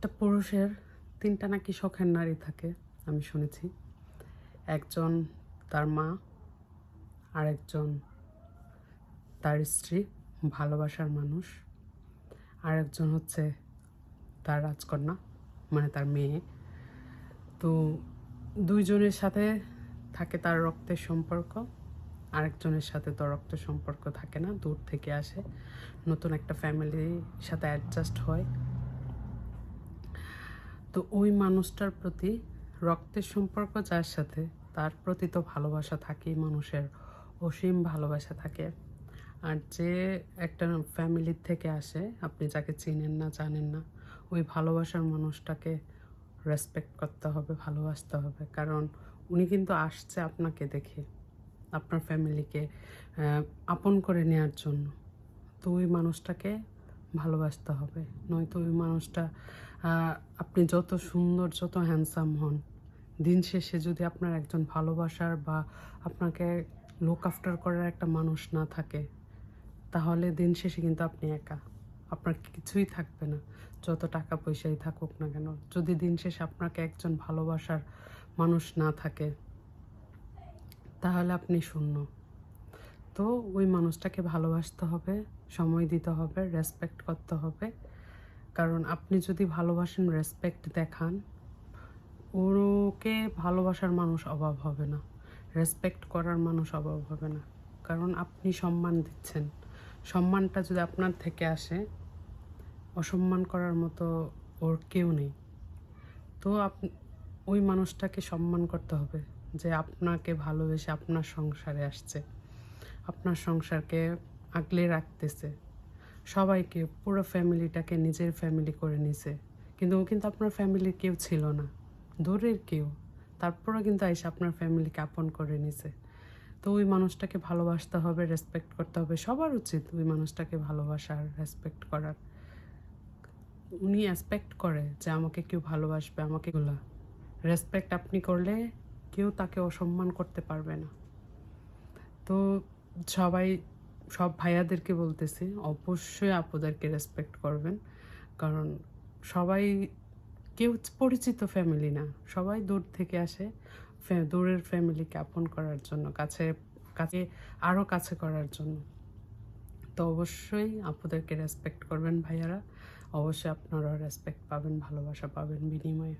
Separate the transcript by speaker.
Speaker 1: একটা পুরুষের তিনটা নাকি শখের নারী থাকে, আমি শুনেছি। একজন তার মা, আরেকজন তার স্ত্রী, ভালোবাসার মানুষ আর একজন হচ্ছে তার রাজকন্যা মানে তার মেয়ে। তো দুইজনের সাথে থাকে তার রক্তের সম্পর্ক, আরেকজনের সাথে তো রক্তের সম্পর্ক থাকে না, দূর থেকে আসে। নতুন একটা ফ্যামিলির সাথে অ্যাডজাস্ট হয়। তো ওই মানুষটার প্রতি রক্তের সম্পর্ক যার সাথে, তার প্রতি তো ভালোবাসা থাকেই মানুষের, অসীম ভালোবাসা থাকে। আর যে একটা ফ্যামিলির থেকে আসে, আপনি যাকে চিনেন না, জানেন না, ওই ভালোবাসার মানুষটাকে রেসপেক্ট করতে হবে, ভালোবাসতে হবে। কারণ উনি কিন্তু আসছে আপনাকে দেখে, আপনার ফ্যামিলিকে আপন করে নেওয়ার জন্য। তো ওই মানুষটাকে ভালোবাসতে হবে। নয়তো ওই মানুষটা আপনি যত সুন্দর, যত হ্যান্ডসাম হন, দিন শেষে যদি আপনার একজন ভালোবাসার বা আপনাকে লুক আফটার করার একটা মানুষ না থাকে, তাহলে দিন শেষে কিন্তু আপনি একা। আপনার কিছুই থাকবে না, যত টাকা পয়সাই থাকুক না কেন। যদি দিন শেষে আপনাকে একজন ভালোবাসার মানুষ না থাকে, তাহলে আপনি শূন্য। তো ওই মানুষটাকে ভালোবাসতে হবে, সময় দিতে হবে রেসপেক্ট করতে হবে কারণ আপনি যদি ভালোবাসেন রেসপেক্ট দেখান ওকে ভালোবাসার মানুষ অভাব হবে না। রেসপেক্ট করার মানুষ অভাব হবে না। কারণ আপনি সম্মান দিচ্ছেন। সম্মানটা যদি আপনার থেকে আসে, অসম্মান করার মতো ওর কেউ নেই। তো আপ, ওই মানুষটাকে সম্মান করতে হবে যে আপনাকে ভালোবেসে আপনার সংসারে আসছে। আপনার সংসারকে আগলে রাখতেছে। সবাইকে, পুরো ফ্যামিলিটাকে নিজের ফ্যামিলি করে নিছে। কিন্তু ও কিন্তু আপনার ফ্যামিলির কেউ ছিল না। দূরের কেউ। তারপরেও কিন্তু এসে আপনার ফ্যামিলিকে আপন করে নিছে। তো ওই মানুষটাকে ভালোবাসতে হবে রেসপেক্ট করতে হবে। সবার উচিত ওই মানুষটাকে ভালোবাসার রেসপেক্ট করার। উনি অ্যাসপেক্ট করে যে আমাকে কেউ ভালোবাসবে, আমাকে গুলা রেসপেক্ট আপনি করলে কেউ তাকে অসম্মান করতে পারবে না। তো সবাই সব ভাইয়াদেরকে বলতেছি, অবশ্যই আপুদেরকে রেসপেক্ট করবেন। কারণ সবাই কেউ পরিচিত ফ্যামিলি না, সবাই দূর থেকে আসে দূরের ফ্যামিলিকে আপন করার জন্য, কাছে কাছে আরও কাছে করার জন্য। তো অবশ্যই আপুদেরকে রেসপেক্ট করবেন ভাইয়ারা, অবশ্যই আপনারাও রেসপেক্ট পাবেন, ভালোবাসা পাবেন বিনিময়ে।